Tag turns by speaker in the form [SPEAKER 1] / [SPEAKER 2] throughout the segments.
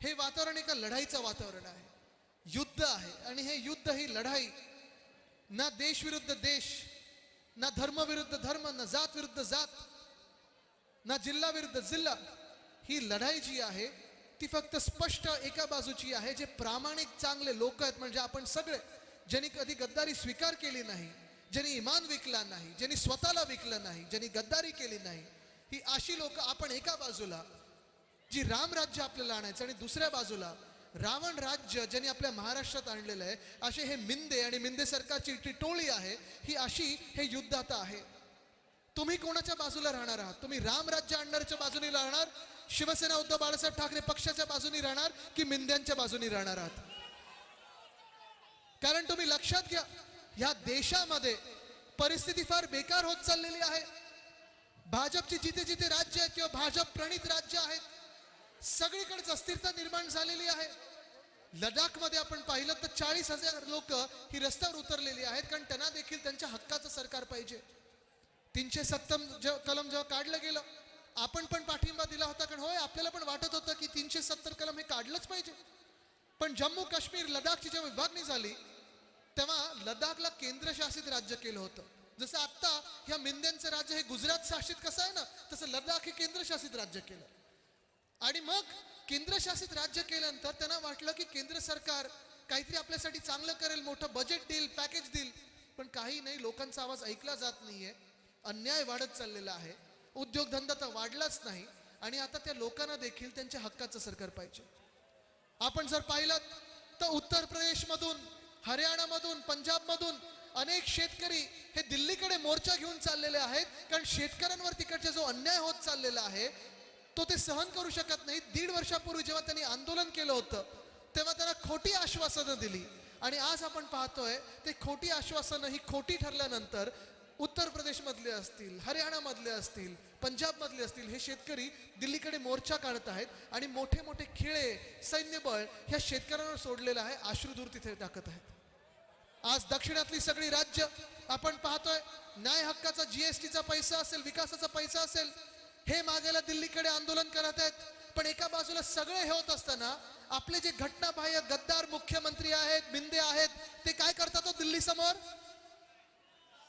[SPEAKER 1] हे वातावरण एका लढाईचं वातावरण आहे. युद्ध आहे. आणि हे युद्ध ही लढाई. ना देश विरुद्ध देश ना धर्म विरुद्ध धर्म ना जात विरुद्ध जात ना जिल्हा विरुद्ध जिल्हा ही लढाई जी आहे ती फक्त स्पष्ट एका बाजूची आहे जे प्रामाणिक चांगले लोक आहेत. म्हणजे आपण सगळे ज्यांनी कधी गद्दारी स्वीकार केली नाही ज्यांनी इमान विकला नाही ज्यांनी स्वतःला विकलं नाही ज्यांनी गद्दारी केली नाही ही अशी लोक आपण एका बाजूला जी राम राज्य आपल्याला आणायचं आणि दुसऱ्या बाजूला रावण राज्य ज्यांनी आपल्या महाराष्ट्रात आणलेलं आहे असे हे मिंदे आणि मिंदे सरकारची टिटोळी आहे ही अशी हे युद्ध आता आहे. तुम्ही कोणाच्या बाजूला राहणार आहात? तुम्ही राम राज्य आणणाऱ्याच्या बाजूने राहणार? शिवसेना उद्धव बाळासाहेब ठाकरे पक्षाच्या बाजूने राहणार की मिंद्यांच्या बाजूने राहणार आहात? कारण तुम्ही लक्षात घ्या ह्या देशामध्ये परिस्थिती फार बेकार होत चाललेली आहे. भाजपची जिथे जिथे राज्य आहेत किंवा भाजप प्रणित राज्य आहेत सगळीकडेच अस्थिरता निर्माण झालेली आहे. लडाखमध्ये आपण पाहिलं तर चाळीस हजार लोक ही रस्त्यावर उतरलेली आहेत कारण त्यांना देखील त्यांच्या हक्काचं सरकार पाहिजे. तीनशे सत्तम कलम जेव्हा काढलं गेलं आपण पण पाठिंबा दिला होता कारण होय आपल्याला पण वाटत होतं की तीनशे सत्तर कलम हे काढलंच पाहिजे. पण जम्मू काश्मीर लडाखची जेव्हा विभागणी झाली तेव्हा लडाखला केंद्रशासित राज्य केलं होतं. जसं आत्ता ह्या मिंद्यांचं राज्य हे गुजरात शासित कसं आहे ना तसं लडाख हे केंद्रशासित राज्य केलं. आणि मग केंद्रशासित राज्य केल्यानंतर त्यांना वाटलं की केंद्र सरकार काहीतरी आपल्यासाठी चांगलं करेल मोठं बजेट देईल पॅकेज देईल. पण काही नाही लोकांचा आवाज ऐकला जात नाहीये. अन्याय वाढत चाललेला आहे. उद्योगधंदा तर वाढलाच नाही. आणि आता त्या लोकांना देखील त्यांच्या हक्काचं सरकार पाहिजे. आपण जर पाहिलं तर उत्तर प्रदेशमधून हरियाणामधून पंजाबमधून अनेक शेतकरी हे दिल्लीकडे मोर्चा घेऊन चाललेले आहेत. कारण शेतकऱ्यांवर तिकडचा जो अन्याय होत चाललेला आहे तो ते सहन करू शकत नाही. दीड वर्षापूर्वी जेव्हा त्यांनी आंदोलन केलं होतं तेव्हा त्यांना खोटी आश्वासनं दिली. आणि आज आपण पाहतोय ते खोटी आश्वासनं ही खोटी ठरल्यानंतर उत्तर प्रदेशमधले असतील हरियाणामधले असतील पंजाबमधले असतील हे शेतकरी दिल्लीकडे मोर्चा काढत आहेत आणि मोठे मोठे खिळे सैन्यबळ ह्या शेतकऱ्यांवर सोडलेलं आहे आश्रुधूर तिथे टाकत आहेत. आज दक्षिणातली सगळी राज्य आपण पाहतोय न्याय हक्काचा जीएसटीचा पैसा असेल विकासाचा पैसा असेल हे मागायला दिल्लीकडे आंदोलन करत आहेत. पण एका बाजूला सगळे हे होत असताना आपले जे घटनाबाह्य गद्दार मुख्यमंत्री आहेत बिंदे आहेत ते काय करतात हो दिल्ली समोर?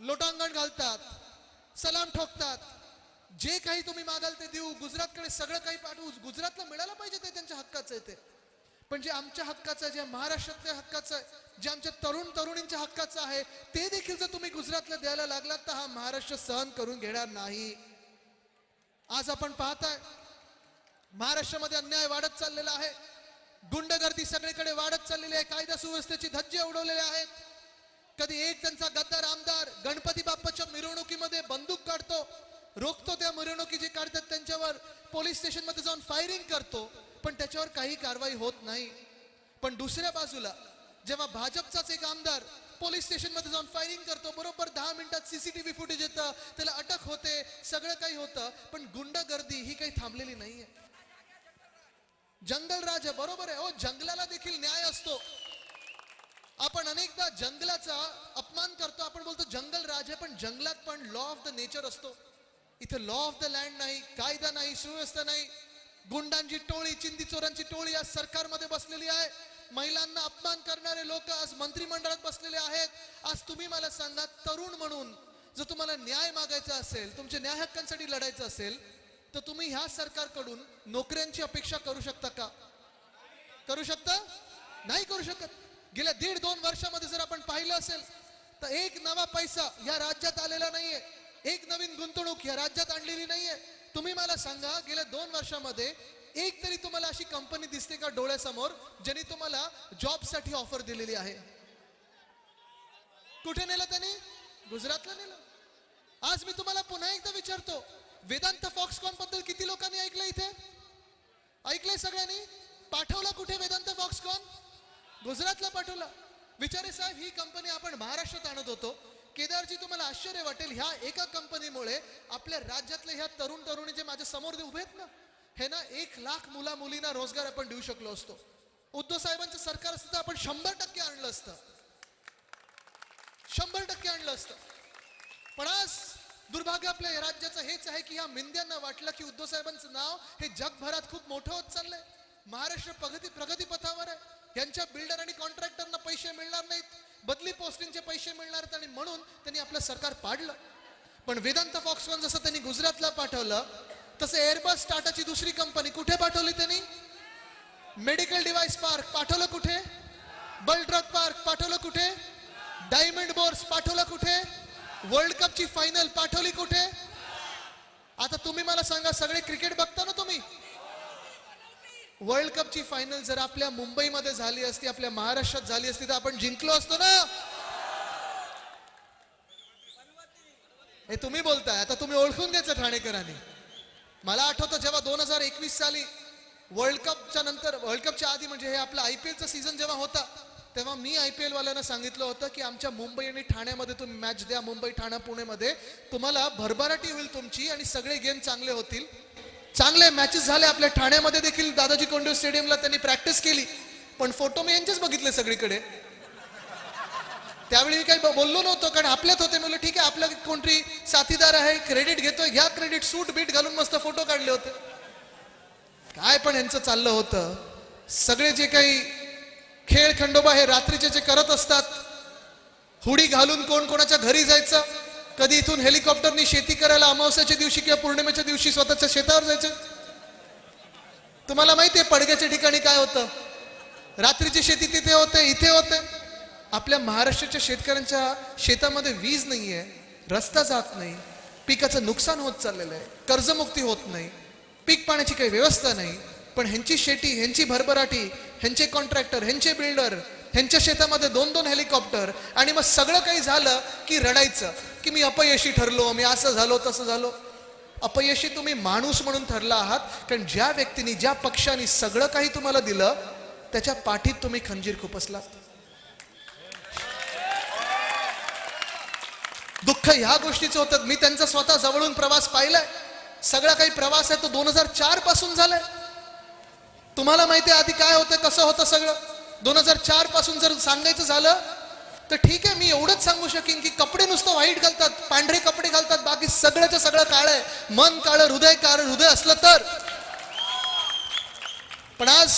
[SPEAKER 1] लोटांगण घालतात सलाम ठोकतात. जे काही तुम्ही मागाल ते देऊ. गुजरातकडे सगळं काही पाठवू. गुजरातला मिळायला पाहिजे ते त्यांच्या हक्काचं आहे ते. पण जे आमच्या हक्काचं आहे जे महाराष्ट्रातल्या हक्काचं आहे जे आमच्या तरुण तरुणींच्या हक्काचं आहे ते देखील जर तुम्ही गुजरातला द्यायला लागलात तर हा महाराष्ट्र सहन करून घेणार नाही. आज आपण पाहताय महाराष्ट्रामध्ये अन्याय वाढत चाललेला आहे. गुंडगर्दी सगळीकडे वाढत चाललेली आहे. कायदा सुव्यवस्थेची धज्जे उडवलेले आहेत. कधी एक त्यांचा गद्दार आमदार गणपती बाप्पाच्या मिरवणुकीमध्ये बंदूक काढतो रोखतो त्या मिरवणुकी जे काढतात त्यांच्यावर पोलीस स्टेशनमध्ये जाऊन फायरिंग करतो. पण त्याच्यावर काही कारवाई होत नाही. पण दुसऱ्या बाजूला जेव्हा भाजपचाच एक आमदार पोलीस स्टेशनमध्ये जाऊन फायरिंग करतो. बरोबर दहा मिनिटात सीसीटीव्ही फुटेज येतं. त्याला अटक होते. सगळं काही होतं. पण गुंडगर्दी ही काही थांबलेली नाहीये. जंगल राज आहे बरोबर आहे. हो जंगलाला देखील न्याय असतो. आपण अनेकदा जंगलाचा अपमान करतो. आपण बोलतो जंगल राज आहे पण जंगलात पण लॉ ऑफ द नेचर असतो. इथं लॉ ऑफ द लँड नाही कायदा नाही सुव्यवस्था नाही. गुंडांची टोळी चिंदी चोरांची टोळी आज सरकारमध्ये बसलेली आहे. महिलांना अपमान करणारे लोक आज मंत्रिमंडळात बसलेले आहेत. आज तुम्ही मला सांगा तरुण म्हणून जर तुम्हाला न्याय मागायचा असेल तुमच्या न्याय हक्कांसाठी लढायचं असेल तर तुम्ही ह्या सरकारकडून नोकऱ्यांची अपेक्षा करू शकता का? करू शकता? नाही करू शकत. गेल्या दीड दोन वर्षामध्ये जर आपण पाहिलं असेल तर एक नवा पैसा या राज्यात आलेला नाहीये. एक नवीन गुंतवणूक या राज्यात आणलेली नाहीये. तुम्ही मला सांगा गेल्या दोन वर्षामध्ये एक तरी तुम्हाला अशी कंपनी दिसते का डोळ्यासमोर ज्यांनी तुम्हाला जॉबसाठी ऑफर दिलेली आहे? कुठे नेलं त्यांनी? गुजरातला नेलं? आज मी तुम्हाला पुन्हा एकदा विचारतो वेदांत फॉक्सकॉनबद्दल किती लोकांनी ऐकलं इथे? ऐकलंय सगळ्यांनी? पाठवला कुठे वेदांत फॉक्सकॉन गुजरातला पाठवला. विचारे साहेब ही कंपनी आपण महाराष्ट्रात आणत होतो. केदारजी तुम्हाला आश्चर्य वाटेल ह्या एका कंपनीमुळे आपल्या राज्यातले ह्या तरुण तरुणी जे माझ्यासमोर उभे आहेत ना हे ना एक लाख मुला मुलींना रोजगार आपण देऊ शकलो असतो. उद्धव साहेबांचं सरकार असतं तर आपण शंभर टक्के आणलं असतं. शंभर टक्के आणलं असतं. पण आज दुर्भाग्य आपल्या राज्याचं हेच आहे की ह्या मिंद्यांना वाटलं की उद्धव साहेबांचं नाव हे जगभरात खूप मोठं होत चाललंय. महाराष्ट्र प्रगती प्रगतीपथावर आहे. यांच्या बिल्डर आणि कॉन्ट्रॅक्टरना पैसे मिळणार नाहीत. बदली पोस्टिंगचे पैसे मिळणार आहेत आणि म्हणून त्यांनी आपलं सरकार पाडलं. पण वेदांत फॉक्सकॉन जसं त्यांनी गुजरातला पाठवलं तसं एअरबस टाटाची दुसरी कंपनी कुठे पाठवली त्यांनी? मेडिकल डिव्हाइस पार्क पाठवलं कुठे? बल ड्रग पार्क पाठवलं कुठे? डायमंड बोर्स पाठवलं कुठे? वर्ल्ड कपची फायनल पाठवली कुठे? आता तुम्ही मला सांगा सगळे क्रिकेट बघता ना तुम्ही? वर्ल्ड कपची फायनल जर आपल्या मुंबईमध्ये झाली असती आपल्या महाराष्ट्रात झाली असती तर आपण जिंकलो असतो ना? हे तुम्ही बोलताय आता तुम्ही ओळखून घ्यायचं ठाणेकरांनी. मला आठवतं जेव्हा दोन हजार एकवीस साली वर्ल्ड कपच्या नंतर वर्ल्ड कपच्या आधी म्हणजे हे आपलं आय पी एलचा सीझन जेव्हा होता तेव्हा मी आय पी एलवाल्यांना सांगितलं होतं की आमच्या मुंबई आणि ठाण्यामध्ये तुम्ही मॅच द्या मुंबई ठाणा पुणेमध्ये. तुम्हाला भरभराटी होईल तुमची आणि सगळे गेम चांगले होतील. चांगले मॅचेस झाले आपल्या ठाण्यामध्ये देखील दादाजी कोंडे स्टेडियमला त्यांनी प्रॅक्टिस केली. पण फोटो मी यांचेच बघितले सगळीकडे. त्यावेळी मी काही बोललो नव्हतो कारण आपल्यात होते. म्हणलं ठीक आहे आपलं कोणतरी साथीदार आहे क्रेडिट घेतोय. घ्या क्रेडिट सूट बीट घालून मस्त फोटो काढले होते. काय पण यांचं चाललं होतं. सगळे जे काही खेळ खंडोबा हे रात्रीचे जे करत असतात हुडी घालून कोण कोणाच्या घरी जायचं? कधी इथून हेलिकॉप्टरनी शेती करायला अमावस्याच्या दिवशी किंवा पौर्णिमेच्या दिवशी स्वतःच्या शेतावर जायचं? तुम्हाला माहिती आहे पडग्याच्या ठिकाणी काय होतं? रात्रीची शेती तिथे होते इथे होते. आपल्या महाराष्ट्राच्या शेतकऱ्यांच्या शेतामध्ये वीज नाही आहे रस्ता जात नाही पिकाचं नुकसान होत चाललेलं आहे कर्जमुक्ती होत नाही पीक पाण्याची काही व्यवस्था नाही पण ह्यांची शेती ह्यांची भरभराटी ह्यांचे कॉन्ट्रॅक्टर ह्यांचे बिल्डर ह्यांच्या शेतामध्ये दोन दोन हेलिकॉप्टर आणि मग सगळं काही झालं की रडायचं की मी अपयशी ठरलो मी असं झालो तसं झालो. अपयशी तुम्ही माणूस म्हणून ठरला आहात कारण ज्या व्यक्तीने ज्या पक्षाने सगळं काही तुम्हाला दिलं त्याच्या पाठीत तुम्ही खंजीर खुपसलात. दुःख ह्या गोष्टीचं होतं. मी त्यांचा स्वतः जवळून प्रवास पाहिलाय. सगळा काही प्रवास आहे तो दोन हजार चारपासून झालाय. तुम्हाला माहिती आहे आधी काय होतं कसं होतं सगळं? दोन हजार चारपासून जर सांगायचं झालं तर ठीक आहे मी एवढंच सांगू शकेन की कपडे नुसतं वाईट घालतात पांढरे कपडे घालतात बाकी सगळ्याचं सगळं काळ आहे. मन काळं हृदय काळ हृदय असलं तर. पण आज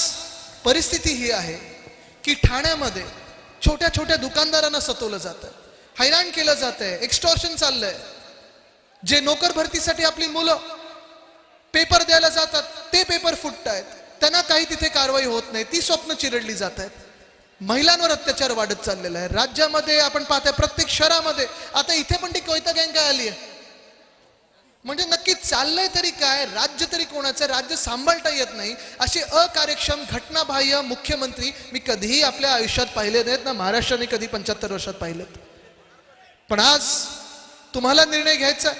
[SPEAKER 1] परिस्थिती ही आहे की ठाण्यामध्ये छोट्या छोट्या दुकानदारांना सतवलं जातं. हैराण केलं जात आहे एक्स्टॉर्शन चाललंय. जे नोकर भरतीसाठी आपली मुलं पेपर द्यायला जातात ते पेपर फुटतायत. त्यांना काही तिथे कारवाई होत नाही. ती स्वप्न चिरडली जात आहेत महिलांवर अत्याचार वाढत चाललेला आहे. राज्यामध्ये आपण पाहतोय प्रत्येक शहरामध्ये. आता इथे पण ती कोयता गँग काय आली आहे म्हणजे नक्की चाललंय तरी काय? राज्य तरी कोणाचं? राज्य सांभाळता येत नाही. असे अकार्यक्षम घटनाबाह्य मुख्यमंत्री मी कधीही आपल्या आयुष्यात पाहिले नाहीत. ना महाराष्ट्राने कधी पंच्याहत्तर वर्षात पाहिलेत. पण आज तुम्हाला निर्णय घ्यायचा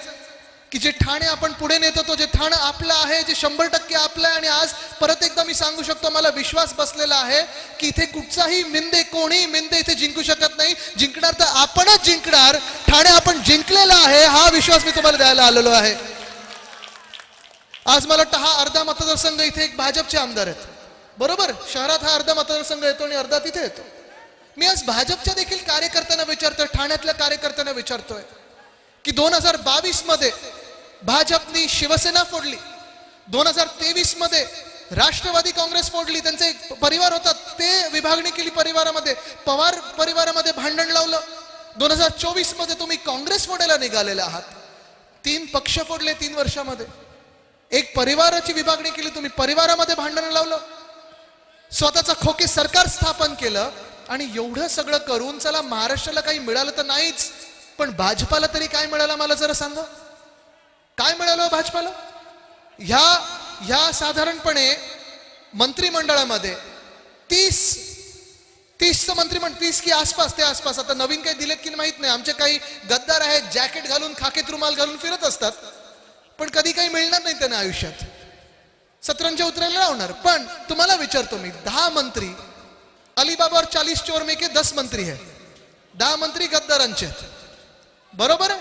[SPEAKER 1] की जे ठाणे आपण पुढे नेत होतो जे ठाणं आपलं आहे जे शंभर टक्के आपलं आहे आणि आज परत एकदा मी सांगू शकतो मला विश्वास बसलेला आहे की इथे कुठचाही मिंदे कोणी मिंदे इथे जिंकू शकत नाही. जिंकणार तर आपणच जिंकणार. ठाणे आपण जिंकलेला आहे हा विश्वास मी तुम्हाला द्यायला आलेलो आहे. आज मला वाटतं हा अर्धा मतदारसंघ इथे एक भाजपचे आमदार आहेत. बरोबर? शहरात हा अर्धा मतदारसंघ येतो आणि अर्धा तिथे येतो. मी आज भाजपच्या देखील कार्यकर्त्यांना विचारतोय ठाण्यातल्या कार्यकर्त्यांना विचारतोय की दोन हजार बावीसमध्ये भाजपनी शिवसेना फोडली दोन हजार तेवीसमध्ये राष्ट्रवादी काँग्रेस फोडली त्यांचे एक परिवार होता ते विभागणी केली परिवारामध्ये पवार परिवारामध्ये भांडण लावलं. दोन हजार चोवीसमध्ये तुम्ही काँग्रेस फोडायला निघालेले आहात. तीन पक्ष फोडले तीन वर्षामध्ये. एक परिवाराची विभागणी केली तुम्ही परिवारामध्ये भांडण लावलं. स्वतःचं खोके सरकार स्थापन केलं. आणि एवढं सगळं करून चला महाराष्ट्राला काही मिळालं तर नाहीच. पण भाजपाला तरी काय मिळालं मला जरा सांगा? काय मिळालं हो भाजपाला? ह्या ह्या साधारणपणे मंत्रिमंडळामध्ये तीस तीसचं मंत्रिमंडळ तीस की आसपास ते आसपास. आता नवीन काही दिलेत की माहीत नाही. आमचे काही गद्दार आहेत जॅकेट घालून खाकेत रुमाल घालून फिरत असतात. पण कधी काही मिळणार नाही त्यांना आयुष्यात. सतरंज उतरायला लावणार. पण तुम्हाला विचारतो मी दहा मंत्री अलीबाबा और चालीस चोर में के दस मंत्री है। दहा मंत्री गद्दारांचे आहेत बरोबर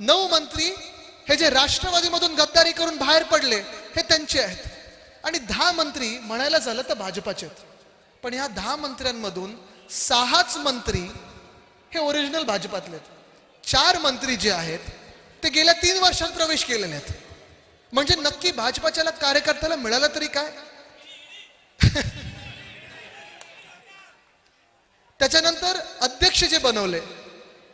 [SPEAKER 1] नऊ मंत्री हे जे राष्ट्रवादीमधून गद्दारी करून बाहेर पडले हे त्यांचे आहेत. आणि दहा मंत्री म्हणायला झालं तर भाजपाचे आहेत. पण ह्या दहा मंत्र्यांमधून सहाच मंत्री हे ओरिजिनल भाजपातले आहेत. चार मंत्री जे आहेत ते गेल्या तीन वर्षात प्रवेश केलेले आहेत. म्हणजे नक्की भाजपाच्या कार्यकर्त्याला मिळालं तरी काय? त्याच्यानंतर अध्यक्ष जे बनवले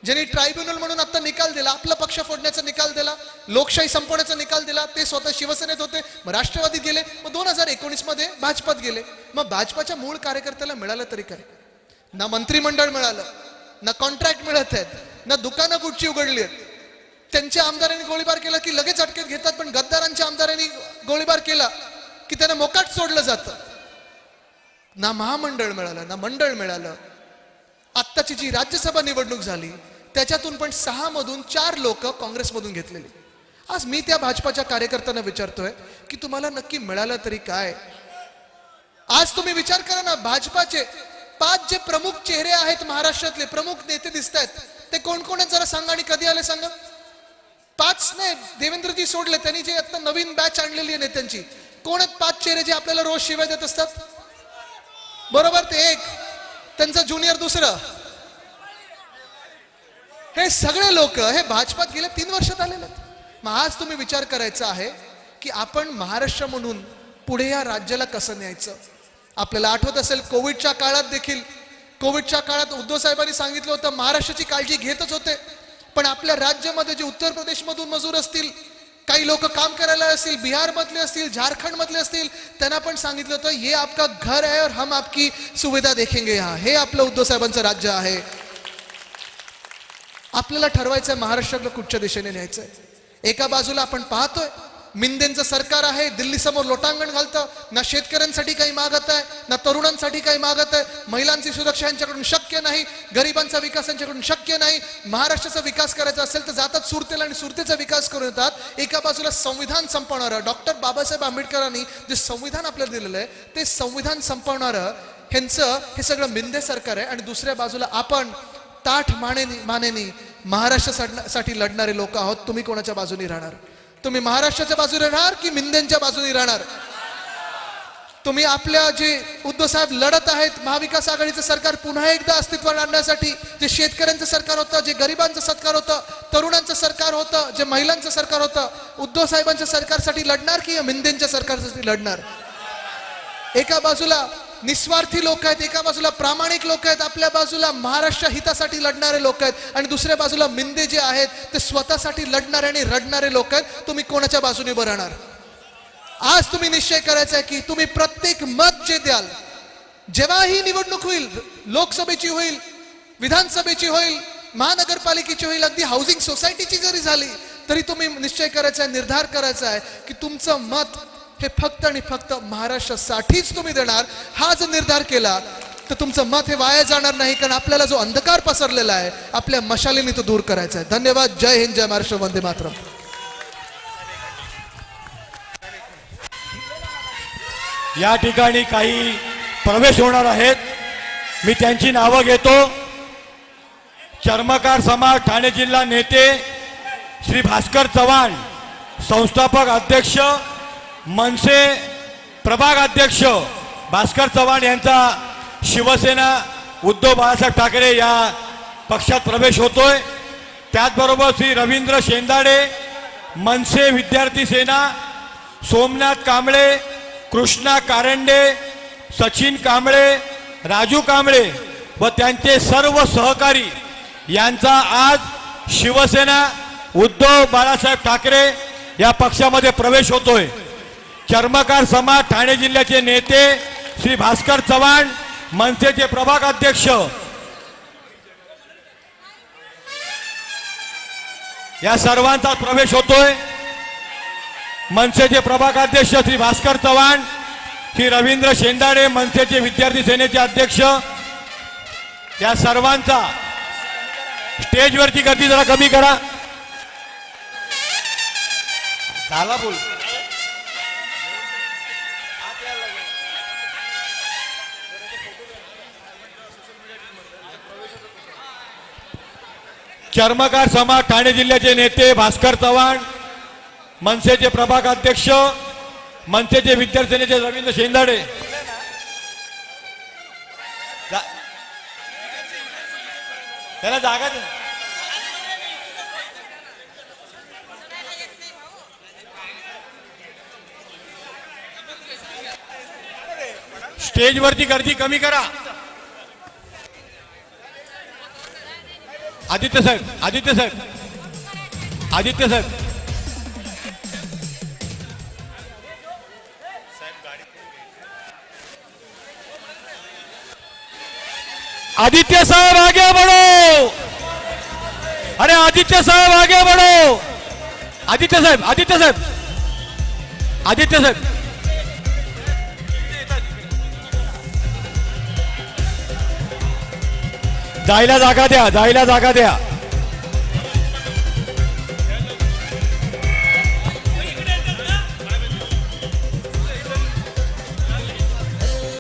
[SPEAKER 1] ज्यांनी ट्रायब्युनल म्हणून आता निकाल दिला आपला पक्ष फोडण्याचा निकाल दिला लोकशाही संपवण्याचा निकाल दिला ते स्वतः शिवसेनेत होते मग राष्ट्रवादीत गेले मग दोन हजार एकोणीसमध्ये भाजपात गेले मग भाजपाच्या मूळ कार्यकर्त्याला मिळालं तरी काय? ना मंत्रिमंडळ मिळालं ना कॉन्ट्रॅक्ट मिळत आहेत ना दुकानं कुठची उघडली आहेत. त्यांच्या आमदारांनी गोळीबार केला की लगेच अटकेत घेतात पण गद्दारांच्या आमदारांनी गोळीबार केला की त्यांना मोकाट सोडलं जातं. ना महामंडळ मिळालं ना मंडळ मिळालं आत्ताची जी राज्यसभा निवडणूक झाली त्याच्यातून पण सहा मधून चार लोक काँग्रेसमधून घेतलेली. आज मी त्या भाजपाच्या कार्यकर्त्यांना विचारतोय की तुम्हाला नक्की मिळालं तरी काय? आज तुम्ही विचार करा ना भाजपाचे पाच जे प्रमुख चेहरे आहेत महाराष्ट्रातले प्रमुख नेते दिसत आहेत ते कोण कोण आहेत? जरा सांगा आणि कधी आले सांगा. पाच नाही देवेंद्रजी सोडले त्यांनी जे आता नवीन बॅच आणलेली आहे नेत्यांची. कोण आहेत पाच चेहरे जे आपल्याला रोज शिवाय देत असतात? बरोबर ते एक. त्यांचं ज्युनियर दुसरं. हे सगळे लोक हे भाजपात गेले तीन वर्षात आलेले मग आज तुम्ही विचार करायचा आहे की आपण महाराष्ट्र म्हणून पुढे या राज्याला कसं न्यायचं? आपल्याला आठवत असेल कोविडच्या काळात देखील कोविडच्या काळात उद्धव साहेबांनी सांगितलं होतं महाराष्ट्राची काळजी घेतच होते. पण आपल्या राज्यामध्ये जे उत्तर प्रदेशमधून मजूर असतील काही लोक काम करायला असतील बिहार मधले असतील झारखंड मधले असतील त्यांना पण सांगितलं होतं हे आपका घर आहे और हम आपकी सुविधा देखेंगे यहाँ. हे आपलं उद्धव साहेबांचं राज्य आहे. आपल्याला ठरवायचं आहे महाराष्ट्राला कुठच्या दिशेने न्यायचं आहे एका बाजूला आपण पाहतोय मिंदेंचं सरकार आहे दिल्ली समोर लोटांगण घालतं. ना शेतकऱ्यांसाठी काही मागत आहे ना तरुणांसाठी काही मागत आहे. महिलांची सुरक्षा यांच्याकडून शक्य नाही गरिबांचा विकास यांच्याकडून शक्य नाही. महाराष्ट्राचा विकास करायचा असेल तर जातात सुरतेला आणि सुरतेचा विकास करून येतात. एका बाजूला संविधान संपवणारं डॉक्टर बाबासाहेब आंबेडकरांनी जे संविधान आपल्याला दिलेलं आहे ते संविधान संपवणारं ह्यांचं हे सगळं मिंदे सरकार आहे. आणि दुसऱ्या बाजूला आपण ताठ मानेनी मानेनी महाराष्ट्रासाठी लढणारे लोक आहोत. तुम्ही कोणाच्या बाजूनी राहणार? तुम्ही महाराष्ट्राच्या बाजूने राहणार की मिंदेंच्या बाजूने राहणार? तुम्ही आपल्या जे उद्धव साहेब लढत आहेत महाविकास आघाडीचं सरकार पुन्हा एकदा अस्तित्वात आणण्यासाठी जे शेतकऱ्यांचं सरकार होतं जे गरिबांचं सरकार होतं तरुणांचं सरकार होतं जे महिलांचं सरकार होतं उद्धव साहेबांच्या सरकारसाठी लढणार की मिंदेंच्या सरकारसाठी लढणार? एका बाजूला निस्वार्थी लोक आहेत. एका बाजूला प्रामाणिक लोक आहेत. आपल्या बाजूला महाराष्ट्र हितासाठी लढणारे लोक आहेत. आणि दुसऱ्या बाजूला मिंदे जे आहेत ते स्वतःसाठी लढणारे आणि रडणारे लोक आहेत. तुम्ही कोणाच्या बाजूने उभं राहणार? आज तुम्ही निश्चय करायचा आहे की तुम्ही प्रत्येक मत जे द्याल जेव्हा ही निवडणूक होईल लोकसभेची होईल विधानसभेची होईल महानगरपालिकेची होईल अगदी हाऊसिंग सोसायटीची जरी झाली तरी तुम्ही निश्चय करायचा आहे निर्धार करायचा आहे की तुमचं मत हे फक्त आणि फक्त महाराष्ट्रासाठीच तुम्ही देणार. हा जर निर्धार केला तर तुमचं मत हे वाया जाणार नाही कारण आपल्याला जो अंधकार पसरलेला आहे आपल्या मशालीने तो दूर करायचा आहे. धन्यवाद. जय हिंद जय महाराष्ट्र. वंदे मातरम.
[SPEAKER 2] या ठिकाणी काही प्रवेश होणार आहेत. मी त्यांची नावं घेतो. चर्मकार समाज ठाणे जिल्हा नेते श्री भास्कर चव्हाण संस्थापक अध्यक्ष मनसे प्रभाग अध्यक्ष भास्कर चव्हाण यांचा शिवसेना उद्धव बाळासाहेब ठाकरे या पक्षात प्रवेश होतोय. त्याचबरोबर श्री रवींद्र शेंदाडे मनसे विद्यार्थी सेना सोमनाथ कांबळे कृष्णा कारंडे सचिन कांबळे राजू कांबळे व त्यांचे सर्व सहकारी यांचा आज शिवसेना उद्धव बाळासाहेब ठाकरे या पक्षामध्ये प्रवेश होतोय. चर्मकार समाज ठाणे जिल्ह्याचे नेते श्री भास्कर चव्हाण मनसेचे प्रभाग अध्यक्ष या सर्वांचा प्रवेश होतोय. मनसेचे प्रभागाध्यक्ष श्री भास्कर चव्हाण श्री रवींद्र शेंदाडे मनसेचे विद्यार्थी सेनेचे अध्यक्ष. या सर्वांचा स्टेजवरची गती जरा कमी करा. झाला बोल. चर्मकार समाज ठाणे जिल्ह्याचे नेते भास्कर चव्हाण मनसेचे प्रभाग अध्यक्ष मनसेचे विद्यार्थी सेनेचे रवींद्र शेंदाडे. त्याला जागा दे. गर्दी कमी करा. आदित्य साहेब आदित्य साहेब आदित्य साहेब आदित्य साहब आगे बढ़ो. अरे आदित्य साहब आगे बढ़ो. आदित्य साहेब आदित्य साहेब आदित्य साहेब जायला जागा द्या जायला जागा द्या.